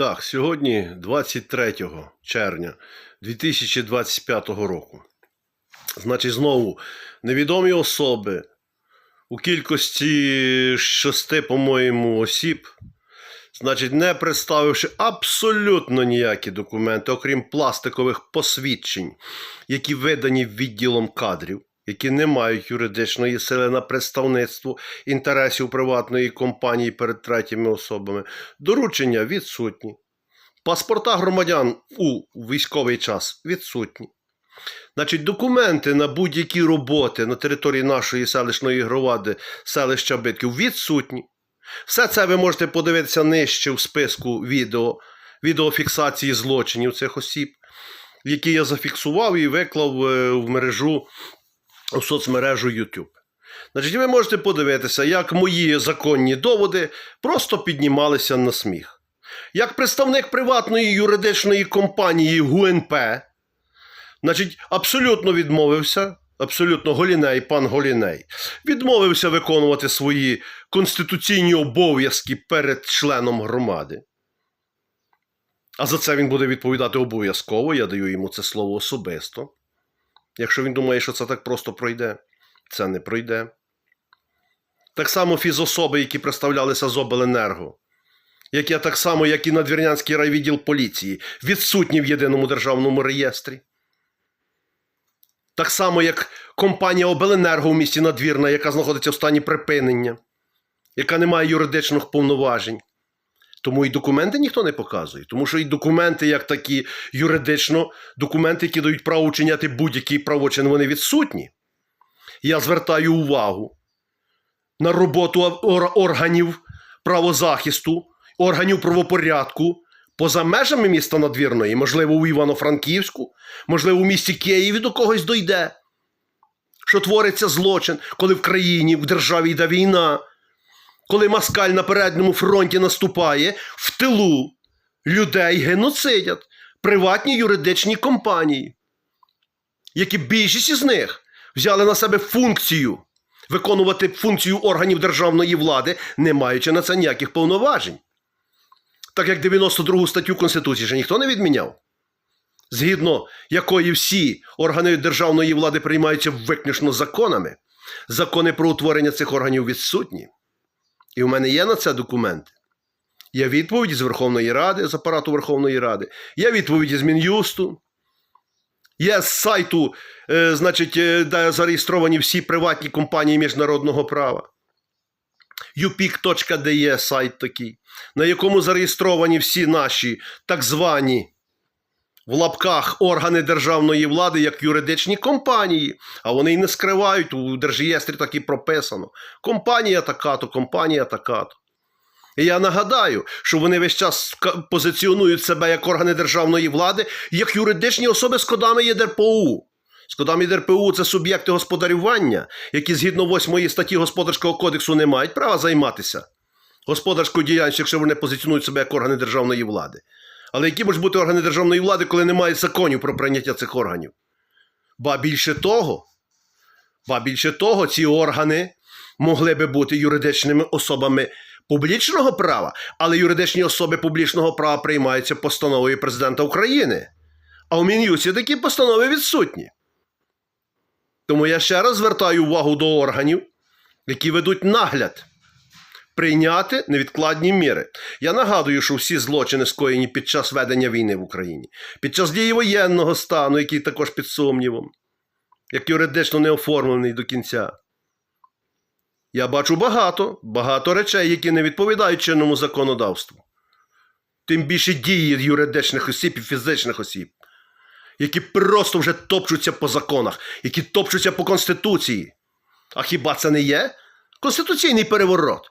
Так, сьогодні 23 червня 2025 року. Значить, знову невідомі особи у кількості шести, по-моєму, осіб, значить, не представивши абсолютно ніякі документи, окрім пластикових посвідчень, які видані відділом кадрів, які не мають юридичної сили на представництво інтересів приватної компанії перед третіми особами, доручення відсутні. Паспорта громадян у військовий час відсутні. Значить, документи на будь-які роботи на території нашої селищної громади, селища Битків відсутні. Все це ви можете подивитися нижче в списку відео, відеофіксації злочинів цих осіб, які я зафіксував і виклав е, в мережу, в соцмережу YouTube. Значить, ви можете подивитися, як мої законні доводи просто піднімалися на сміх. Як представник приватної юридичної компанії ГУНП, значить, абсолютно відмовився, абсолютно Голіней, пан Голіней, відмовився виконувати свої конституційні обов'язки перед членом громади. А за це він буде відповідати обов'язково, я даю йому це слово особисто. Якщо він думає, що це так просто пройде, це не пройде. Так само фізособи, які представлялися з обленерго, як я так само, як і Надвірнянський райвідділ поліції, відсутні в єдиному державному реєстрі. Так само, як компанія Обленерго в місті Надвірна, яка знаходиться в стані припинення, яка не має юридичних повноважень. Тому і документи ніхто не показує. Тому що і документи, як такі юридично, документи, які дають право вчиняти будь-який правочин, вони відсутні. Я звертаю увагу на роботу органів правозахисту, органів правопорядку поза межами міста Надвірної, можливо, у Івано-Франківську, можливо, у місті Києві до когось дойде. Що твориться злочин, коли в країні, в державі йде війна, коли москаль на передньому фронті наступає, в тилу людей геноцидять приватні юридичні компанії, які більшість із них взяли на себе функцію виконувати функцію органів державної влади, не маючи на це ніяких повноважень. Так як 92 статтю Конституції ще ніхто не відміняв, згідно якої всі органи державної влади приймаються виключно законами, закони про утворення цих органів відсутні. І в мене є на це документи. Є відповіді з Верховної Ради, з апарату Верховної Ради, є відповіді з Мін'юсту, є з сайту, е, значить, е, де зареєстровані всі приватні компанії міжнародного права. upic.de сайт такий, на якому зареєстровані всі наші так звані в лапках органи державної влади як юридичні компанії, а вони й не скривають, у держреєстрі так і прописано. Компанія така-то, компанія така-то. І я нагадаю, що вони весь час позиціонують себе як органи державної влади, як юридичні особи з кодами ЄДРПУ. З кодами ЄДРПУ це суб'єкти господарювання, які згідно 8 статті Господарського кодексу не мають права займатися господарською діяльністю, якщо вони позиціонують себе як органи державної влади. Але які можуть бути органи державної влади, коли немає законів про прийняття цих органів? Ба більше того, ба більше того, ці органи могли би бути юридичними особами публічного права, але юридичні особи публічного права приймаються постановою президента України. А у Мін'юсі такі постанови відсутні. Тому я ще раз звертаю увагу до органів, які ведуть нагляд прийняти невідкладні міри. Я нагадую, що всі злочини скоєні під час ведення війни в Україні, під час дії воєнного стану, який також під сумнівом, як юридично не оформлений до кінця. Я бачу багато, багато речей, які не відповідають чинному законодавству. Тим більше дії юридичних осіб і фізичних осіб, які просто вже топчуться по законах, які топчуться по Конституції. А хіба це не є конституційний переворот?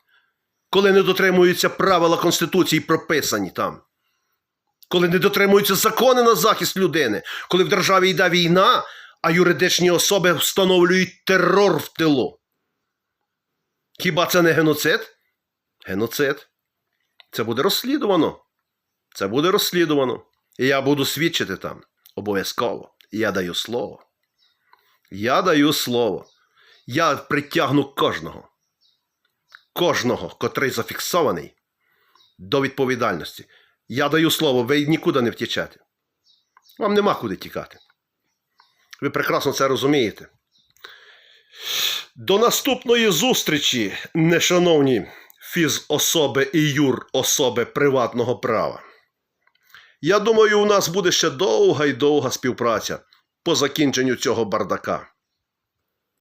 Коли не дотримуються правила Конституції, прописані там, коли не дотримуються закони на захист людини, коли в державі йде війна, а юридичні особи встановлюють терор в тилу. Хіба це не геноцид? Геноцид. Це буде розслідувано. Це буде розслідувано. І я буду свідчити там. Обов'язково. Я даю слово. Я даю слово. Я притягну кожного кожного, котрий зафіксований до відповідальності. Я даю слово, ви нікуди не втічете. Вам нема куди тікати. Ви прекрасно це розумієте. До наступної зустрічі, нешановні фізособи і юрособи приватного права. Я думаю, у нас буде ще довга і довга співпраця по закінченню цього бардака.